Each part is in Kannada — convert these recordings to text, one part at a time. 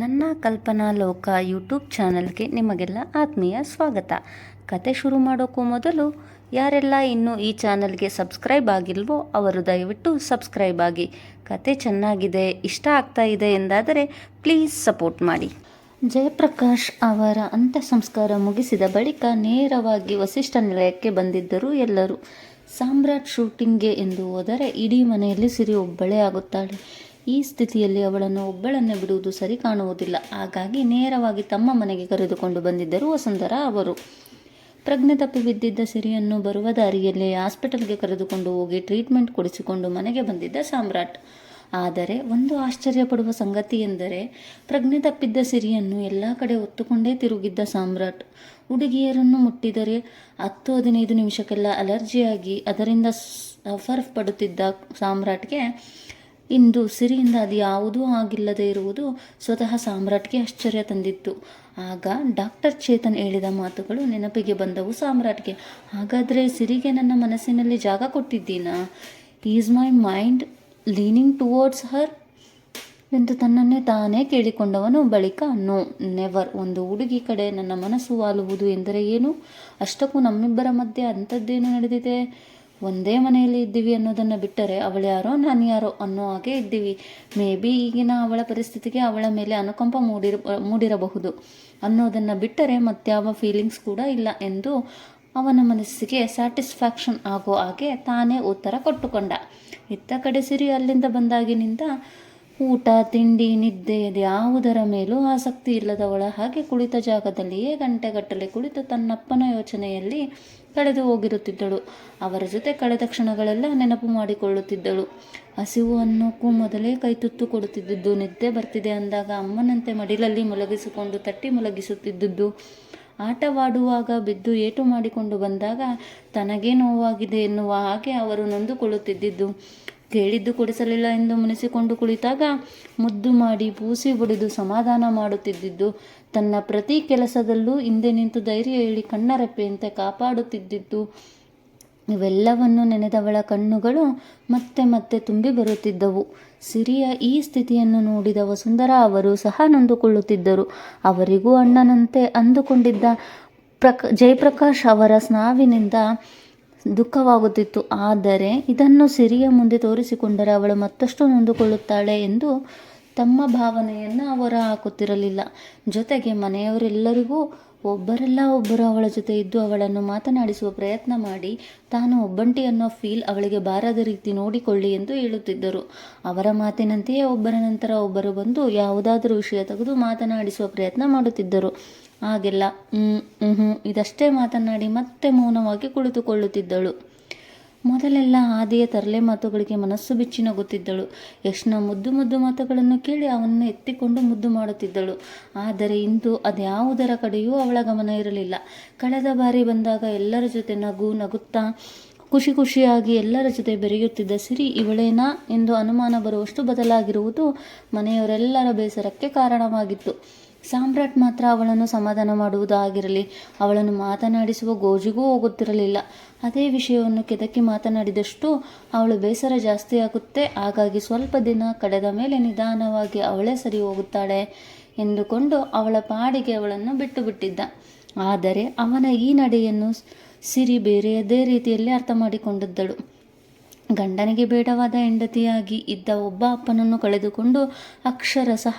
ನನ್ನ ಕಲ್ಪನಾ ಲೋಕ ಯೂಟ್ಯೂಬ್ ಚಾನಲ್ಗೆ ನಿಮಗೆಲ್ಲ ಆತ್ಮೀಯ ಸ್ವಾಗತ. ಕತೆ ಶುರು ಮಾಡೋಕ್ಕೂ ಮೊದಲು, ಯಾರೆಲ್ಲ ಇನ್ನೂ ಈ ಚಾನಲ್ಗೆ ಸಬ್ಸ್ಕ್ರೈಬ್ ಆಗಿಲ್ವೋ ಅವರು ದಯವಿಟ್ಟು ಸಬ್ಸ್ಕ್ರೈಬ್ ಆಗಿ. ಕತೆ ಚೆನ್ನಾಗಿದೆ, ಇಷ್ಟ ಆಗ್ತಾ ಇದೆ ಎಂದಾದರೆ ಪ್ಲೀಸ್ ಸಪೋರ್ಟ್ ಮಾಡಿ. ಜಯಪ್ರಕಾಶ್ ಅವರ ಅಂತ್ಯ ಸಂಸ್ಕಾರ ಮುಗಿಸಿದ ಬಳಿಕ ನೇರವಾಗಿ ವಸಿಷ್ಠ ನಿಲಯಕ್ಕೆ ಬಂದಿದ್ದರು ಎಲ್ಲರೂ. ಸಾಮ್ರಾಟ್ ಶೂಟಿಂಗ್ಗೆ ಎಂದು ಹೋದರೆ ಇಡೀ ಮನೆಯಲ್ಲಿ ಸಿರಿ ಒಬ್ಬಳೇ ಆಗುತ್ತಾಳೆ. ಈ ಸ್ಥಿತಿಯಲ್ಲಿ ಅವಳನ್ನು ಒಬ್ಬಳನ್ನೇ ಬಿಡುವುದು ಸರಿ ಕಾಣುವುದಿಲ್ಲ ಹಾಗಾಗಿ ನೇರವಾಗಿ ತಮ್ಮ ಮನೆಗೆ ಕರೆದುಕೊಂಡು ಬಂದಿದ್ದರು ವಸುಂಧರಾ ಅವರು. ಪ್ರಜ್ಞೆ ತಪ್ಪಿ ಬಿದ್ದಿದ್ದ ಸಿರಿಯನ್ನು ಬರುವ ದಾರಿಯಲ್ಲಿ ಹಾಸ್ಪಿಟಲ್ಗೆ ಕರೆದುಕೊಂಡು ಹೋಗಿ ಟ್ರೀಟ್ಮೆಂಟ್ ಕೊಡಿಸಿಕೊಂಡು ಮನೆಗೆ ಬಂದಿದ್ದ ಸಾಮ್ರಾಟ್. ಆದರೆ ಒಂದು ಆಶ್ಚರ್ಯ ಪಡುವ ಸಂಗತಿ ಎಂದರೆ, ಪ್ರಜ್ಞೆ ತಪ್ಪಿದ್ದ ಸಿರಿಯನ್ನು ಎಲ್ಲ ಕಡೆ ಹೊತ್ತುಕೊಂಡೇ ತಿರುಗಿದ್ದ ಸಾಮ್ರಾಟ್. ಹುಡುಗಿಯರನ್ನು ಮುಟ್ಟಿದರೆ ಹತ್ತು ಹದಿನೈದು ನಿಮಿಷಕ್ಕೆಲ್ಲ ಅಲರ್ಜಿಯಾಗಿ ಅದರಿಂದ ಸಫರ್ ಪಡುತ್ತಿದ್ದ ಸಾಮ್ರಾಟ್ಗೆ ಇಂದು ಸಿರಿಯಿಂದ ಅದು ಯಾವುದೂ ಆಗಿಲ್ಲದೆ ಇರುವುದು ಸ್ವತಃ ಸಾಮ್ರಾಟ್ಗೆ ಆಶ್ಚರ್ಯ ತಂದಿತ್ತು. ಆಗ ಡಾಕ್ಟರ್ ಚೇತನ್ ಹೇಳಿದ ಮಾತುಗಳು ನೆನಪಿಗೆ ಬಂದವು ಸಾಮ್ರಾಟ್ಗೆ. ಹಾಗಾದರೆ ಸಿರಿಗೆ ನನ್ನ ಮನಸ್ಸಿನಲ್ಲಿ ಜಾಗ ಕೊಟ್ಟಿದ್ದೀನಾ? Is my mind leaning towards her ಎಂದು ತನ್ನನ್ನೇ ತಾನೇ ಕೇಳಿಕೊಂಡವನು ಬಳಿಕ ನೋ ನೆವರ್ ಒಂದು ಹುಡುಗಿ ಕಡೆ ನನ್ನ ಮನಸ್ಸು ವಾಲುವುದು ಎಂದರೆ ಏನು? ಅಷ್ಟಕ್ಕೂ ನಮ್ಮಿಬ್ಬರ ಮಧ್ಯೆ ಅಂಥದ್ದೇನು ನಡೆದಿದೆ? ಒಂದೇ ಮನೆಯಲ್ಲಿ ಇದ್ದೀವಿ ಅನ್ನೋದನ್ನು ಬಿಟ್ಟರೆ ಅವಳು ಯಾರೋ ನಾನು ಯಾರೋ ಅನ್ನೋ ಹಾಗೆ ಇದ್ದೀವಿ. ಮೇ ಬಿ ಈಗಿನ ಅವಳ ಪರಿಸ್ಥಿತಿಗೆ ಅವಳ ಮೇಲೆ ಅನುಕಂಪ ಮೂಡಿರ, ಮೂಡಿರಬಹುದು ಅನ್ನೋದನ್ನು ಬಿಟ್ಟರೆ ಮತ್ಯಾವ ಫೀಲಿಂಗ್ಸ್ ಕೂಡ ಇಲ್ಲ ಎಂದು ಅವನ ಮನಸ್ಸಿಗೆ ಸ್ಯಾಟಿಸ್ಫ್ಯಾಕ್ಷನ್ ಆಗೋ ಹಾಗೆ ತಾನೇ ಉತ್ತರ ಕೊಟ್ಟುಕೊಂಡ. ಇತ್ತ ಕಡೆ ಸಿರಿ ಅಲ್ಲಿಂದ ಬಂದಾಗಿನಿಂದ ಊಟ, ತಿಂಡಿ, ನಿದ್ದೆ ಯಾವುದರ ಮೇಲೂ ಆಸಕ್ತಿ ಇಲ್ಲದವಳ ಹಾಗೆ ಕುಳಿತ ಜಾಗದಲ್ಲಿಯೇ ಗಂಟೆಗಟ್ಟಲೆ ಕುಳಿತು ತನ್ನಪ್ಪನ ಯೋಚನೆಯಲ್ಲಿ ಕಳೆದು ಹೋಗಿರುತ್ತಿದ್ದಳು. ಅವರ ಜೊತೆ ಕಳೆದ ಕ್ಷಣಗಳೆಲ್ಲ ನೆನಪು ಮಾಡಿಕೊಳ್ಳುತ್ತಿದ್ದಳು. ಹಸಿವು ಅನ್ನೋಕ್ಕೂ ಮೊದಲೇ ಕೈ ತುತ್ತು ಕೊಡುತ್ತಿದ್ದುದು ನಿದ್ದೆ ಬರ್ತಿದೆ ಅಂದಾಗ ಅಮ್ಮನಂತೆ ಮಡಿಲಲ್ಲಿ ಮಲಗಿಸಿಕೊಂಡು ತಟ್ಟಿ ಮಲಗಿಸುತ್ತಿದ್ದುದು ಆಟವಾಡುವಾಗ ಬಿದ್ದು ಏಟು ಮಾಡಿಕೊಂಡು ಬಂದಾಗ ತನಗೇ ನೋವಾಗಿದೆ ಎನ್ನುವ ಹಾಗೆ ಅವರು ನೊಂದುಕೊಳ್ಳುತ್ತಿದ್ದುದು ಕೇಳಿದ್ದು ಕೊಡಿಸಲಿಲ್ಲ ಎಂದು ಮುನಿಸಿಕೊಂಡು ಕುಳಿತಾಗ ಮುದ್ದು ಮಾಡಿ ಪೂಸಿ ಬಡಿದು ಸಮಾಧಾನ ಮಾಡುತ್ತಿದ್ದಿದ್ದು, ತನ್ನ ಪ್ರತಿ ಕೆಲಸದಲ್ಲೂ ಹಿಂದೆ ನಿಂತು ಧೈರ್ಯ ಹೇಳಿ ಕಣ್ಣರಪ್ಪೆಯಂತೆ ಕಾಪಾಡುತ್ತಿದ್ದಿದ್ದು, ಇವೆಲ್ಲವನ್ನು ನೆನೆದವಳ ಕಣ್ಣುಗಳು ಮತ್ತೆ ಮತ್ತೆ ತುಂಬಿ ಬರುತ್ತಿದ್ದವು. ಸಿರಿಯ ಈ ಸ್ಥಿತಿಯನ್ನು ನೋಡಿದ ವಸುಂಧರಾ ಅವರು ಸಹ ನೊಂದುಕೊಳ್ಳುತ್ತಿದ್ದರು. ಅವರಿಗೂ ಅಣ್ಣನಂತೆ ಅಂದುಕೊಂಡಿದ್ದ ಪ್ರಕ, ಜಯಪ್ರಕಾಶ್ ಅವರ ಸ್ನಾವಿನಿಂದ ದುಃಖವಾಗುತ್ತಿತ್ತು. ಆದರೆ ಇದನ್ನು ಸಿರಿಯ ಮುಂದೆ ತೋರಿಸಿಕೊಂಡರೆ ಅವಳು ಮತ್ತಷ್ಟು ನೊಂದುಕೊಳ್ಳುತ್ತಾಳೆ ಎಂದು ತಮ್ಮ ಭಾವನೆಯನ್ನು ಅವರ ಹಾಕುತ್ತಿರಲಿಲ್ಲ ಜೊತೆಗೆ ಮನೆಯವರೆಲ್ಲರಿಗೂ ಒಬ್ಬರೆಲ್ಲ ಒಬ್ಬರು ಅವಳ ಜೊತೆ ಇದ್ದು ಅವಳನ್ನು ಮಾತನಾಡಿಸುವ ಪ್ರಯತ್ನ ಮಾಡಿ, ತಾನು ಒಬ್ಬಂಟಿ ಅನ್ನೋ ಫೀಲ್ ಅವಳಿಗೆ ಬಾರದ ರೀತಿ ನೋಡಿಕೊಳ್ಳಿ ಎಂದು ಹೇಳುತ್ತಿದ್ದರು. ಅವರ ಮಾತಿನಂತೆಯೇ ಒಬ್ಬರ ನಂತರ ಒಬ್ಬರು ಬಂದು ಯಾವುದಾದರೂ ವಿಷಯ ತೆಗೆದು ಮಾತನಾಡಿಸುವ ಪ್ರಯತ್ನ ಮಾಡುತ್ತಿದ್ದರು. ಹಾಗೆಲ್ಲ ಹ್ಞೂ ಇದಷ್ಟೇ ಮಾತನಾಡಿ ಮತ್ತೆ ಮೌನವಾಗಿ ಕುಳಿತುಕೊಳ್ಳುತ್ತಿದ್ದಳು. ಮೊದಲೆಲ್ಲ ಆದಿಯ ತರಲೆ ಮಾತುಗಳಿಗೆ ಮನಸ್ಸು ಬಿಚ್ಚಿ ನಗುತ್ತಿದ್ದಳು. ಯಶ್ನ ಮುದ್ದು ಮುದ್ದು ಮಾತುಗಳನ್ನು ಕೇಳಿ ಅವನನ್ನು ಎತ್ತಿಕೊಂಡು ಮುದ್ದು ಮಾಡುತ್ತಿದ್ದಳು. ಆದರೆ ಇಂದು ಅದ್ಯಾವುದರ ಕಡೆಯೂ ಅವಳ ಗಮನ ಇರಲಿಲ್ಲ. ಕಳೆದ ಬಾರಿ ಬಂದಾಗ ಎಲ್ಲರ ಜೊತೆ ನಗು ನಗುತ್ತಾ ಖುಷಿ ಖುಷಿಯಾಗಿ ಎಲ್ಲರ ಜೊತೆ ಬೆರೆಯುತ್ತಿದ್ದ ಸಿರಿ ಇವಳೇನಾ ಎಂದು ಅನುಮಾನ ಬರುವಷ್ಟು ಬದಲಾಗಿರುವುದು ಮನೆಯವರೆಲ್ಲರ ಬೇಸರಕ್ಕೆ ಕಾರಣವಾಗಿತ್ತು. ಸಾಮ್ರಾಟ್ ಮಾತ್ರ ಅವಳನ್ನು ಸಮಾಧಾನ ಮಾಡುವುದಾಗಿರಲಿ, ಅವಳನ್ನು ಮಾತನಾಡಿಸುವ ಗೋಜಿಗೂ ಹೋಗುತ್ತಿರಲಿಲ್ಲ. ಅದೇ ವಿಷಯವನ್ನು ಕೆದಕಿ ಮಾತನಾಡಿದಷ್ಟು ಅವಳು ಬೇಸರ ಜಾಸ್ತಿಯಾಗುತ್ತೆ ಹಾಗಾಗಿ ಸ್ವಲ್ಪ ದಿನ ಕಡೆದ ಮೇಲೆ ನಿಧಾನವಾಗಿ ಅವಳೇ ಸರಿ ಹೋಗುತ್ತಾಳೆ ಎಂದುಕೊಂಡು ಅವಳ ಪಾಡಿಗೆ ಅವಳನ್ನು ಬಿಟ್ಟು ಬಿಟ್ಟಿದ್ದ ಆದರೆ ಅವನ ಈ ನಡೆಯನ್ನು ಸಿರಿ ಬೇರೆಯದೇ ರೀತಿಯಲ್ಲಿ ಅರ್ಥ ಮಾಡಿಕೊಂಡಿದ್ದಳು. ಗಂಡನಿಗೆ ಬೇಡವಾದ ಹೆಂಡತಿಯಾಗಿ ಇದ್ದ ಒಬ್ಬ ಅಪ್ಪನನ್ನು ಕಳೆದುಕೊಂಡು ಅಕ್ಷರಶಃ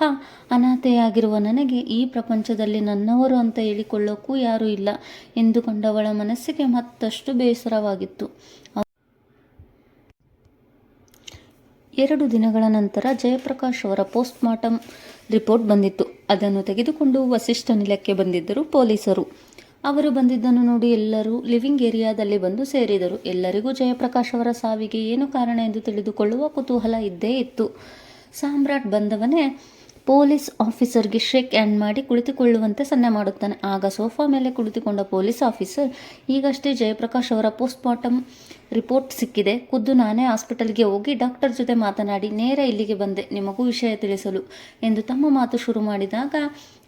ಅನಾಥೆಯಾಗಿರುವ ನನಗೆ ಈ ಪ್ರಪಂಚದಲ್ಲಿ ನನ್ನವರು ಅಂತ ಹೇಳಿಕೊಳ್ಳೋಕ್ಕೂ ಯಾರೂ ಇಲ್ಲ ಎಂದುಕೊಂಡವಳ ಮನಸ್ಸಿಗೆ ಮತ್ತಷ್ಟು ಬೇಸರವಾಗಿತ್ತು. ಎರಡು ದಿನಗಳ ನಂತರ ಜಯಪ್ರಕಾಶ್ ಅವರ ಪೋಸ್ಟ್ ಮಾರ್ಟಮ್ ರಿಪೋರ್ಟ್ ಬಂದಿತ್ತು. ಅದನ್ನು ತೆಗೆದುಕೊಂಡು ವಸಿಷ್ಠ ನಿಲಯಕ್ಕೆ ಬಂದಿದ್ದರು ಪೊಲೀಸರು. ಅವರು ಬಂದಿದ್ದನ್ನು ನೋಡಿ ಎಲ್ಲರೂ ಲಿವಿಂಗ್ ಏರಿಯಾದಲ್ಲಿ ಬಂದು ಸೇರಿದರು. ಎಲ್ಲರಿಗೂ ಜಯಪ್ರಕಾಶ್ ಅವರ ಸಾವಿಗೆ ಏನು ಕಾರಣ ಎಂದು ತಿಳಿದುಕೊಳ್ಳುವ ಕುತೂಹಲ ಇದ್ದೇ ಇತ್ತು. ಸಾಮ್ರಾಟ್ ಬಂದವನೇ ಪೊಲೀಸ್ ಆಫೀಸರ್ಗೆ ಶೇಕ್ ಹ್ಯಾಂಡ್ ಮಾಡಿ ಕುಳಿತುಕೊಳ್ಳುವಂತೆ ಸನ್ನೆ ಮಾಡುತ್ತಾನೆ. ಆಗ ಸೋಫಾ ಮೇಲೆ ಕುಳಿತುಕೊಂಡ ಪೊಲೀಸ್ ಆಫೀಸರ್, ಈಗಷ್ಟೇ ಜಯಪ್ರಕಾಶ್ ಅವರ ಪೋಸ್ಟ್ ಮಾರ್ಟಮ್ ರಿಪೋರ್ಟ್ ಸಿಕ್ಕಿದೆ. ಖುದ್ದು ನಾನೇ ಹಾಸ್ಪಿಟಲ್ಗೆ ಹೋಗಿ ಡಾಕ್ಟರ್ ಜೊತೆ ಮಾತನಾಡಿ ನೇರ ಇಲ್ಲಿಗೆ ಬಂದೆ. ನಿಮಗೂ ವಿಷಯ ತಿಳಿಸಲು ಎಂದು ತಮ್ಮ ಮಾತು ಶುರು ಮಾಡಿದಾಗ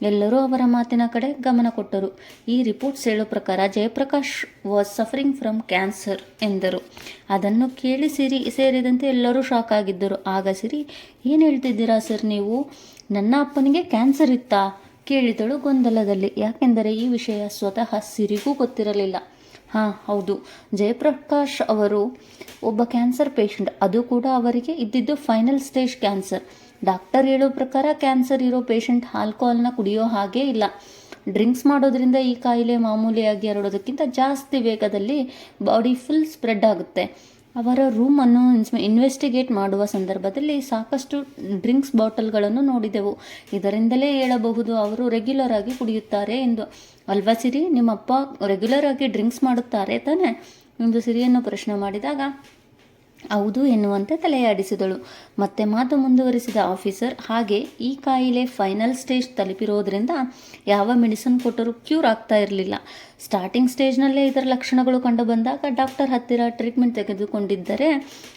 ಎಲ್ಲರೂ ಅವರ ಮಾತಿನ ಕಡೆ ಗಮನ ಕೊಟ್ಟರು. ಈ ರಿಪೋರ್ಟ್ಸ್ ಹೇಳೋ ಪ್ರಕಾರ Jayaprakash was suffering from cancer ಎಂದರು. ಅದನ್ನು ಕೇಳಿ ಸಿರಿ, ಸೇರಿದಂತೆ ಎಲ್ಲರೂ ಶಾಕ್ ಆಗಿದ್ದರು. ಆಗ ಸಿರಿ, ಏನು ಹೇಳ್ತಿದ್ದೀರಾ ಸರ್ ನೀವು? ನನ್ನ ಅಪ್ಪನಿಗೆ ಕ್ಯಾನ್ಸರ್ ಇತ್ತಾ? ಕೇಳಿದಳು ಗೊಂದಲದಲ್ಲಿ. ಯಾಕೆಂದರೆ ಈ ವಿಷಯ ಸ್ವತಃ ಸಿರಿಗೂ ಗೊತ್ತಿರಲಿಲ್ಲ. ಹಾಂ, ಹೌದು. ಜಯಪ್ರಕಾಶ್ ಅವರು ಒಬ್ಬ ಕ್ಯಾನ್ಸರ್ ಪೇಷಂಟ್. ಅದು ಕೂಡ ಅವರಿಗೆ ಇದ್ದಿದ್ದು ಫೈನಲ್ ಸ್ಟೇಜ್ ಕ್ಯಾನ್ಸರ್. ಡಾಕ್ಟರ್ ಹೇಳೋ ಪ್ರಕಾರ ಕ್ಯಾನ್ಸರ್ ಇರೋ ಪೇಷಂಟ್ ಆಲ್ಕೋಹಾಲ್ನ ಕುಡಿಯೋ ಹಾಗೇ ಇಲ್ಲ. ಡ್ರಿಂಕ್ಸ್ ಮಾಡೋದ್ರಿಂದ ಈ ಕಾಯಿಲೆ ಮಾಮೂಲಿಯಾಗಿ ಹರಡೋದಕ್ಕಿಂತ ಜಾಸ್ತಿ ವೇಗದಲ್ಲಿ ಬಾಡಿ ಫುಲ್ ಸ್ಪ್ರೆಡ್ ಆಗುತ್ತೆ. ಅವರ ರೂಮನ್ನು ಇನ್ವೆಸ್ಟಿಗೇಟ್ ಮಾಡುವ ಸಂದರ್ಭದಲ್ಲಿ ಸಾಕಷ್ಟು ಡ್ರಿಂಕ್ಸ್ ಬಾಟಲ್ಗಳನ್ನು ನೋಡಿದೆವು. ಇದರಿಂದಲೇ ಹೇಳಬಹುದು, ಅವರು ರೆಗ್ಯುಲರ್ ಆಗಿ ಕುಡಿಯುತ್ತಾರೆ ಎಂದು. ಅಲ್ವಾ ಸಿರಿ, ನಿಮ್ಮಪ್ಪ ರೆಗ್ಯುಲರ್ ಆಗಿ ಡ್ರಿಂಕ್ಸ್ ಮಾಡುತ್ತಾರೆ ತಾನೆ? ಎಂದು ಸಿರಿಯನ್ನು ಪ್ರಶ್ನೆ ಮಾಡಿದಾಗ ಹೌದು ಎನ್ನುವಂತೆ ತಲೆಯಾಡಿಸಿದಳು. ಮತ್ತೆ ಮಾತು ಮುಂದುವರಿಸಿದ ಆಫೀಸರ್, ಹಾಗೆ ಈ ಕಾಯಿಲೆ ಫೈನಲ್ ಸ್ಟೇಜ್ ತಲುಪಿರೋದ್ರಿಂದ ಯಾವ ಮೆಡಿಸಿನ್ ಕೊಟ್ಟರೂ ಕ್ಯೂರ್ ಆಗ್ತಾ ಇರಲಿಲ್ಲ. ಸ್ಟಾರ್ಟಿಂಗ್ ಸ್ಟೇಜ್ನಲ್ಲೇ ಇದರ ಲಕ್ಷಣಗಳು ಕಂಡು ಬಂದಾಗ ಡಾಕ್ಟರ್ ಹತ್ತಿರ ಟ್ರೀಟ್ಮೆಂಟ್ ತೆಗೆದುಕೊಂಡಿದ್ದರೆ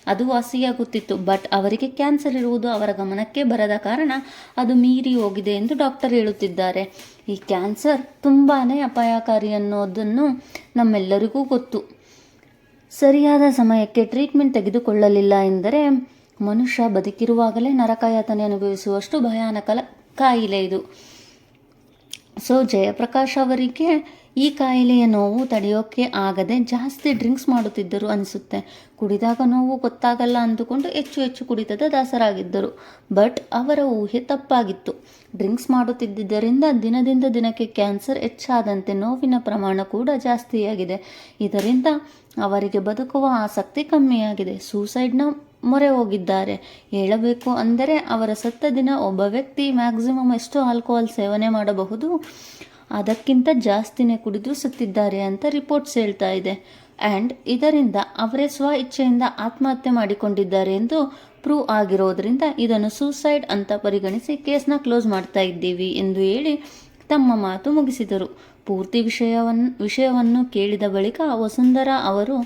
ಅದು ವಾಸಿಯಾಗುತ್ತಿತ್ತು. ಬಟ್ ಅವರಿಗೆ ಕ್ಯಾನ್ಸರ್ ಇರುವುದು ಅವರ ಗಮನಕ್ಕೆ ಬರದ ಕಾರಣ ಅದು ಮೀರಿ ಹೋಗಿದೆ ಎಂದು ಡಾಕ್ಟರ್ ಹೇಳುತ್ತಿದ್ದಾರೆ. ಈ ಕ್ಯಾನ್ಸರ್ ತುಂಬಾ ಅಪಾಯಕಾರಿ ಅನ್ನೋದನ್ನು ನಮ್ಮೆಲ್ಲರಿಗೂ ಗೊತ್ತು. ಸರಿಯಾದ ಸಮಯಕ್ಕೆ ಟ್ರೀಟ್ಮೆಂಟ್ ತೆಗೆದುಕೊಳ್ಳಲಿಲ್ಲ ಎಂದರೆ ಮನುಷ್ಯ ಬದುಕಿರುವಾಗಲೇ ನರಕಯಾತನೆ ಅನುಭವಿಸುವಷ್ಟು ಭಯಾನಕ ಕಾಯಿಲೆ ಇದು. ಸೊ, ಜಯಪ್ರಕಾಶ್ ಅವರಿಗೆ ಈ ಕಾಯಿಲೆಯ ನೋವು ತಡೆಯೋಕ್ಕೆ ಆಗದೆ ಜಾಸ್ತಿ ಡ್ರಿಂಕ್ಸ್ ಮಾಡುತ್ತಿದ್ದರು ಅನಿಸುತ್ತೆ. ಕುಡಿದಾಗ ನೋವು ಗೊತ್ತಾಗಲ್ಲ ಅಂದುಕೊಂಡು ಹೆಚ್ಚು ಹೆಚ್ಚು ಕುಡಿತದ ದಾಸರಾಗಿದ್ದರು. ಬಟ್ ಅವರ ಊಹೆ ತಪ್ಪಾಗಿತ್ತು. ಡ್ರಿಂಕ್ಸ್ ಮಾಡುತ್ತಿದ್ದರಿಂದ ದಿನದಿಂದ ದಿನಕ್ಕೆ ಕ್ಯಾನ್ಸರ್ ಹೆಚ್ಚಾದಂತೆ ನೋವಿನ ಪ್ರಮಾಣ ಕೂಡ ಜಾಸ್ತಿಯಾಗಿದೆ. ಇದರಿಂದ ಅವರಿಗೆ ಬದುಕುವ ಆಸಕ್ತಿ ಕಮ್ಮಿಯಾಗಿದೆ. ಸೂಸೈಡ್ನ ಮೊರೆ ಹೋಗಿದ್ದಾರೆ. ಹೇಳಬೇಕು ಅಂದರೆ ಅವರ ಸತ್ತ ದಿನ ಒಬ್ಬ ವ್ಯಕ್ತಿ ಮ್ಯಾಕ್ಸಿಮಮ್ ಎಷ್ಟು ಆಲ್ಕೋಹಾಲ್ ಸೇವನೆ ಮಾಡಬಹುದು? ಅದಕ್ಕಿಂತ ಜಾಸ್ತಿನೇ ಕುಡಿದು ಸತ್ತಿದ್ದಾರೆ ಅಂತ ರಿಪೋರ್ಟ್ಸ್ ಹೇಳ್ತಾ ಇದೆ. ಆ್ಯಂಡ್ ಇದರಿಂದ ಅವರೇ ಸ್ವ ಇಚ್ಛೆಯಿಂದ ಆತ್ಮಹತ್ಯೆ ಮಾಡಿಕೊಂಡಿದ್ದಾರೆ ಎಂದು ಪ್ರೂವ್ ಆಗಿರೋದ್ರಿಂದ ಇದನ್ನು ಸೂಸೈಡ್ ಅಂತ ಪರಿಗಣಿಸಿ ಕೇಸ್ನ ಕ್ಲೋಸ್ ಮಾಡ್ತಾ ಇದ್ದೀವಿ ಎಂದು ಹೇಳಿ ತಮ್ಮ ಮಾತು ಮುಗಿಸಿದರು. ಪೂರ್ತಿ ವಿಷಯವನ್ನು ವಿಷಯವನ್ನು ಕೇಳಿದ ಬಳಿಕ ವಸುಂಧರಾ ಅವರು,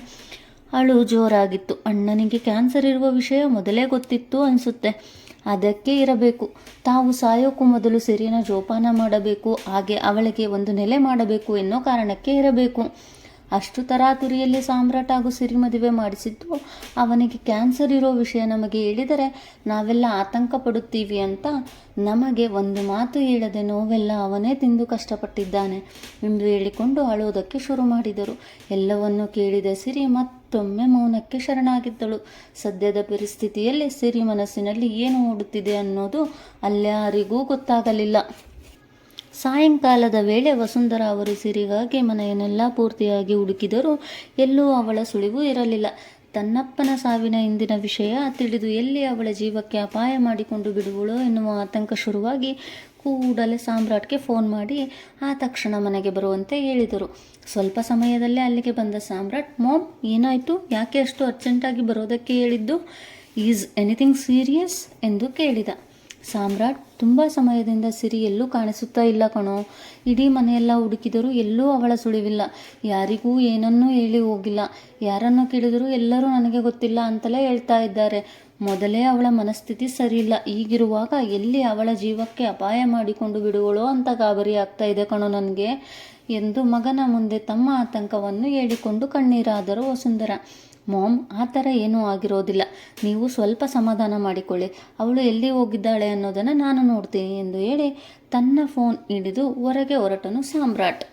ಅಳು ಜೋರಾಗಿತ್ತು. ಅಣ್ಣನಿಗೆ ಕ್ಯಾನ್ಸರ್ ಇರುವ ವಿಷಯ ಮೊದಲೇ ಗೊತ್ತಿತ್ತು ಅನಿಸುತ್ತೆ. ಅದಕ್ಕೆ ಇರಬೇಕು. ತಾವು ಸಾಯೋಕ್ಕೂ ಮೊದಲು ಸಿರಿನ ಜೋಪಾನ ಮಾಡಬೇಕು. ಹಾಗೆ ಅವಳಿಗೆ ಒಂದು ನೆಲೆ ಮಾಡಬೇಕು ಎನ್ನೋ ಕಾರಣಕ್ಕೆ ಇರಬೇಕು. ಅಷ್ಟು ತರಾತುರಿಯಲ್ಲಿ ಸಾಮ್ರಾಟ್ ಹಾಗೂ ಸಿರಿ ಮದುವೆ ಮಾಡಿಸಿದ್ದು ಅವನಿಗೆ ಕ್ಯಾನ್ಸರ್ ಇರೋ ವಿಷಯ ನಮಗೆ ಹೇಳಿದರೆ ನಾವೆಲ್ಲ ಆತಂಕ ಪಡುತ್ತೀವಿ ಅಂತ ನಮಗೆ ಒಂದು ಮಾತು ಹೇಳದೆ ನೋವೆಲ್ಲ ಅವನೇ ತಿಂದು ಕಷ್ಟಪಟ್ಟಿದ್ದಾನೆ ಎಂದು ಹೇಳಿಕೊಂಡು ಅಳೋದಕ್ಕೆ ಶುರು ಮಾಡಿದರು. ಎಲ್ಲವನ್ನು ಕೇಳಿದ ಸಿರಿ ಮತ್ತೊಮ್ಮೆ ಮೌನಕ್ಕೆ ಶರಣಾಗಿದ್ದಳು. ಸದ್ಯದ ಪರಿಸ್ಥಿತಿಯಲ್ಲಿ ಸಿರಿ ಮನಸ್ಸಿನಲ್ಲಿ ಏನು ಓಡುತ್ತಿದೆ ಅನ್ನೋದು ಅಲ್ಯಾರಿಗೂ ಗೊತ್ತಾಗಲಿಲ್ಲ. ಸಾಯಂಕಾಲದ ವೇಳೆ ವಸುಂಧರಾ ಅವರು ಸಿರಿಗಾಗಿ ಮನೆಯನ್ನೆಲ್ಲ ಪೂರ್ತಿಯಾಗಿ ಹುಡುಕಿದರೂ ಎಲ್ಲೂ ಅವಳ ಸುಳಿವು ಇರಲಿಲ್ಲ. ತನ್ನಪ್ಪನ ಸಾವಿನ ಇಂದಿನ ವಿಷಯ ತಿಳಿದು ಎಲ್ಲಿ ಅವಳ ಜೀವಕ್ಕೆ ಅಪಾಯ ಮಾಡಿಕೊಂಡು ಬಿಡುವಳೋ ಎನ್ನುವ ಆತಂಕ ಶುರುವಾಗಿ ಕೂಡಲೇ ಸಾಮ್ರಾಟ್ಗೆ ಫೋನ್ ಮಾಡಿ ಆ ತಕ್ಷಣ ಮನೆಗೆ ಬರುವಂತೆ ಹೇಳಿದರು. ಸ್ವಲ್ಪ ಸಮಯದಲ್ಲೇ ಅಲ್ಲಿಗೆ ಬಂದ ಸಾಮ್ರಾಟ್, ಮೋಮ್, ಏನಾಯಿತು? ಯಾಕೆ ಅಷ್ಟು ಅರ್ಜೆಂಟಾಗಿ ಬರೋದಕ್ಕೆ ಹೇಳಿದ್ದು? ಈಸ್ ಎನಿಥಿಂಗ್ ಸೀರಿಯಸ್ ಎಂದು ಕೇಳಿದ. ಸಾಮ್ರಾಟ್ ತುಂಬ ಸಮಯದಿಂದ ಸಿರಿ ಎಲ್ಲೂ ಕಾಣಿಸುತ್ತಾ ಇಲ್ಲ ಕಣೋ. ಇಡೀ ಮನೆಯೆಲ್ಲ ಹುಡುಕಿದರೂ ಎಲ್ಲೂ ಅವಳ ಸುಳಿವಿಲ್ಲ. ಯಾರಿಗೂ ಏನನ್ನೂ ಹೇಳಿ ಹೋಗಿಲ್ಲ. ಯಾರನ್ನು ಕೇಳಿದರೂ ಎಲ್ಲರೂ ನನಗೆ ಗೊತ್ತಿಲ್ಲ ಅಂತಲೇ ಹೇಳ್ತಾ ಇದ್ದಾರೆ. ಮೊದಲೇ ಅವಳ ಮನಸ್ಥಿತಿ ಸರಿಯಿಲ್ಲ. ಈಗಿರುವಾಗ ಎಲ್ಲಿ ಅವಳ ಜೀವಕ್ಕೆ ಅಪಾಯ ಮಾಡಿಕೊಂಡು ಬಿಡುವಳೋ ಅಂತ ಗಾಬರಿ ಆಗ್ತಾ ಇದೆ ಕಣೋ ನನಗೆ. ಎಂದು ಮಗನ ಮುಂದೆ ತಮ್ಮ ಆತಂಕವನ್ನು ಹೇಳಿಕೊಂಡು ಕಣ್ಣೀರಾದರು ವಸುಂಧರ ಮಾಮ್, ಆ ಥರ ಏನೂ ಆಗಿರೋದಿಲ್ಲ. ನೀವು ಸ್ವಲ್ಪ ಸಮಾಧಾನ ಮಾಡಿಕೊಳ್ಳಿ. ಅವಳು ಎಲ್ಲಿ ಹೋಗಿದ್ದಾಳೆ ಅನ್ನೋದನ್ನು ನಾನು ನೋಡ್ತೀನಿ ಎಂದು ಹೇಳಿ ತನ್ನ ಫೋನ್ ಹಿಡಿದು ಹೊರಗೆ ಹೊರಟನು ಸಾಮ್ರಾಟ್.